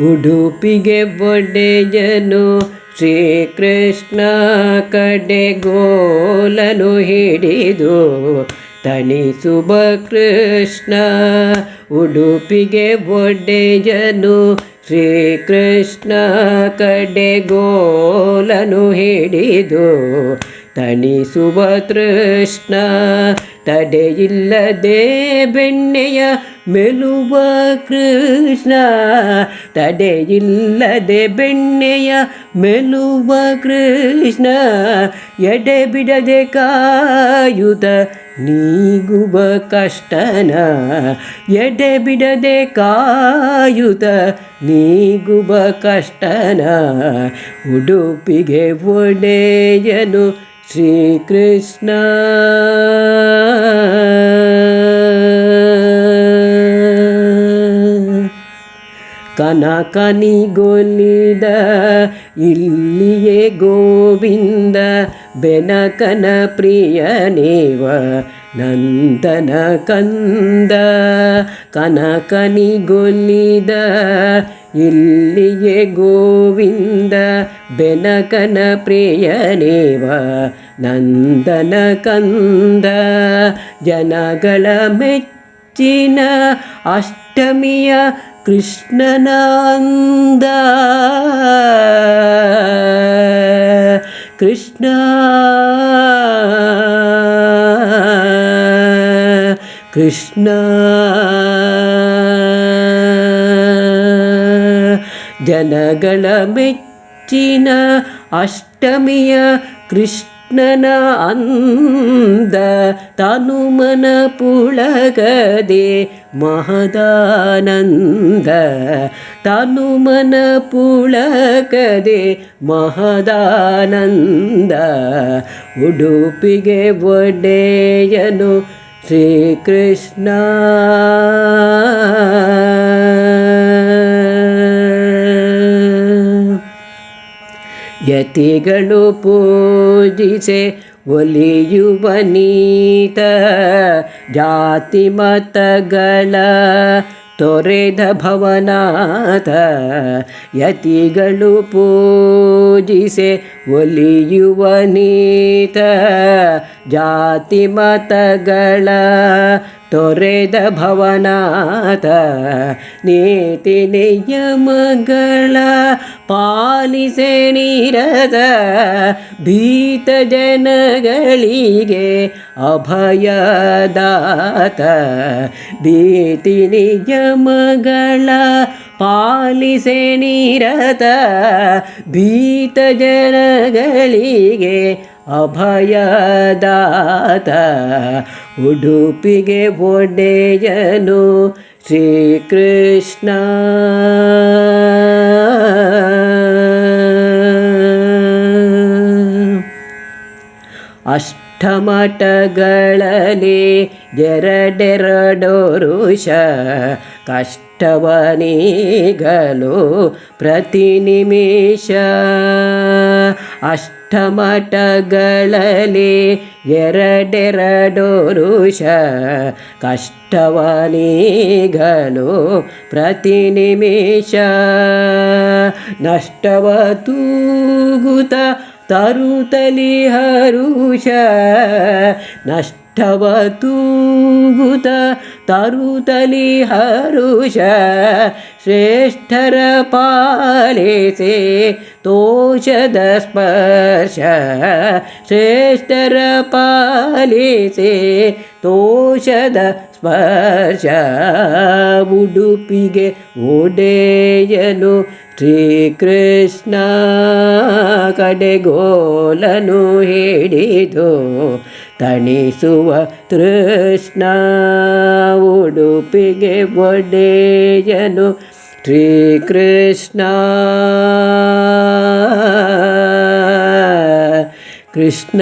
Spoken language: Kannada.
ಉಡುಪಿಗೆ ಒಡೆಯನು ಶ್ರೀಕೃಷ್ಣ ಕಡೆಗೋಲನು ಹಿಡಿದು ತಣಿಸುವ ಕೃಷ್ಣ. ಉಡುಪಿಗೆ ಒಡೆಯನು ಶ್ರೀಕೃಷ್ಣ ಕಡೆಗೋಲನು ಹಿಡಿದು ತಣಿಸುವ ತೃಷ್ಣ ತಡೆಯಿಲ್ಲದೆ ಬೆಣ್ಣೆಯ ಮೆಲುವ ಕೃಷ್ಣ. ತಡೆಯಿಲ್ಲದೆ ಬೆಣ್ಣೆಯ ಮೆಲುವ ಕೃಷ್ಣ. ಎಡೆ ಬಿಡದೆ ಕಾಯುತ ನೀಗುವ ಕಷ್ಟನ. ಎಡೆ ಬಿಡದೆ ಕಾಯುತ ನೀಗುವ ಕಷ್ಟನ. ಉಡುಪಿಗೆ ಒಡೆಯನು ಶ್ರೀಕೃಷ್ಣ. ಕನಕನಿಗೊಲಿದ ಇಲ್ಲಿಯೇ ಗೋವಿಂದ ಬೆನಕನ ಪ್ರಿಯನೇವ ನಂದನ ಕಂದ. ಕನಕನಿಗೊಲಿದ ಇಲ್ಲಿಯೇ ಗೋವಿಂದ ಬೆನಕನ ಪ್ರಿಯನೇವ ನಂದನ ಕಂದ ಜನಗಳ ಮೆಚ್ಚಿನ ಅಷ್ಟಮಿಯ ಕೃಷ್ಣನ ಅಂದ ಕೃಷ್ಣ ಕೃಷ್ಣ ಜನಗಳ ಮೆಚ್ಚಿನ ಅಷ್ಟಮಿಯ ಕೃಷ್ಣನ ಅಂದ ತನುಮನ ಪುಳಗದೆ ಮಹದಾನಂದ ತನುಮನ ಪುಳಗದೆ ಮಹದಾನಂದ ಉಡುಪಿಗೆ ಒಡೆಯನು ಶ್ರೀಕೃಷ್ಣ. ಯತಿಗಳು ಪೂಜಿಸೆ ಒಲಿಯುವ ನೀತ ಜಾತಿ ಮತಗಳ ತೊರೆದ ಭವನಾಥ. ಯತಿಗಳು ಪೂಜಿಸೆ ಒಲಿಯುವ ನೀತ ಜಾತಿ ಮತಗಳ ತೊರೆದ ಭವನಾಥ ನೀತಿ ನಿಯಮಗಳ ಪಾಲಿಸೆ ನೀರದ ಭೀತ ಜನಗಳಿಗೆ ಅಭಯದಾತ ಭೀತಿ ನಿಯಮಗಳ ಪಾಲಿಸೆ ನೀರದ ಭೀತ ಜನಗಳಿಗೆ ಅಭಯದಾತ ಉಡುಪಿಗೆ ಒಡೆಯನು ಶ್ರೀಕೃಷ್ಣ. ಅಷ್ಟಮಠಗಳಲ್ಲಿ ಎರಡೆರಡೋರುಷ ಕಷ್ಟವನೀಗಲು ಪ್ರತಿ ನಿಮಿಷ ಅಷ್ಟಮಠಗಳಲ್ಲಿ ಎರಡೆರಡೋರುಷ ಕಷ್ಟವನೀಗಲು ಪ್ರತಿ ನಿಮಿಷ ನಷ್ಟವ ತೂಗುತ ತರುತಲಿ ಹರುಷ ನಷ್ಟವ ತೂಗುತ ತರುತಲಿ ಹರುಷ ಶ್ರೇಷ್ಠರ ಪಾಲಿಸೆ ತೋಷದ ಸ್ಪರ್ಶ ಶ್ರೇಷ್ಠರ ಪಾಲಿಸೆ ತೋಷದ ಸ್ಪರ್ಶ ಉಡುಪಿಗೆ ಒಡೆಯನು ಶ್ರೀಕೃಷ್ಣ ಕಡೆಗೋಲನು ಹಿಡಿದು ತಣಿಸುವ ತೃಷ್ಣ ಉಡುಪಿಗೆ ಒಡೆಯನು. ಶ್ರೀಕೃಷ್ಣ ಕೃಷ್ಣ